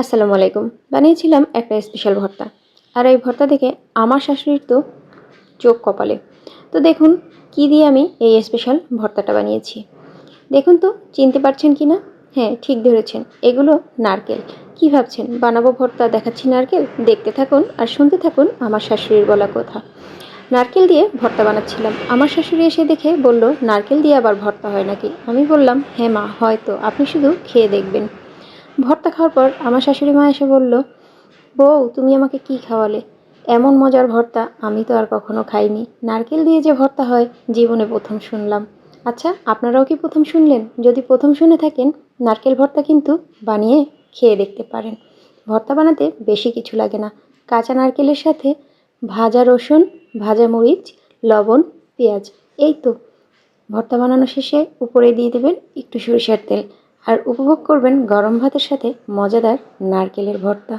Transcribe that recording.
আসসালামু আলাইকুম। বানিয়েছিলাম একটা স্পেশাল ভর্তা। আর এই ভর্তা দেখে আমার শাশুড়ির তো চোখ কপালে। তো দেখুন, কি দিয়ে আমি এই স্পেশাল ভর্তাটা বানিয়েছি। দেখুন তো, চিনতে পারছেন কি না? হ্যাঁ ঠিক ধরেছেন। এগুলো নারকেল। কি ভাবছেন? বানাবো ভর্তা, দেখাচ্ছি নারকেল? দেখতে থাকুন আর শুনতে থাকুন আমার শাশুড়ির বলা কথা। নারকেল দিয়ে ভর্তা বানাচ্ছিলাম। আমার শাশুড়ি এসে দেখে বলল, নারকেল দিয়ে আবার ভর্তা হয় নাকি? আমি বললাম হ্যাঁ মা হয়তো আপনি শুধু খেয়ে দেখবেন। ভর্তা খাওয়ার পর আমার শাশুড়ি মা এসে বলল, বউ, তুমি আমাকে কি খাওয়ালে? এমন মজার ভর্তা আমি তো আর কখনো খাইনি। নারকেল দিয়ে যে ভর্তা হয়, জীবনে প্রথম শুনলাম। আচ্ছা আপনারাও কি প্রথম শুনলেন? যদি প্রথম শুনে থাকেন, নারকেল ভর্তা কিন্তু বানিয়ে খেয়ে দেখতে পারেন। ভর্তা বানাতে বেশি কিছু লাগে না। কাঁচা নারকেলের সাথে ভাজা রসুন, ভাজা মরিচ, লবণ, পেঁয়াজ, এই তো। ভর্তা বানানো শেষে উপরে দিয়ে দেবেন একটু সরিষার তেল। আর উপভোগ করবেন গরম ভাতের সাথে মজাদার নারকেলের ভর্তা।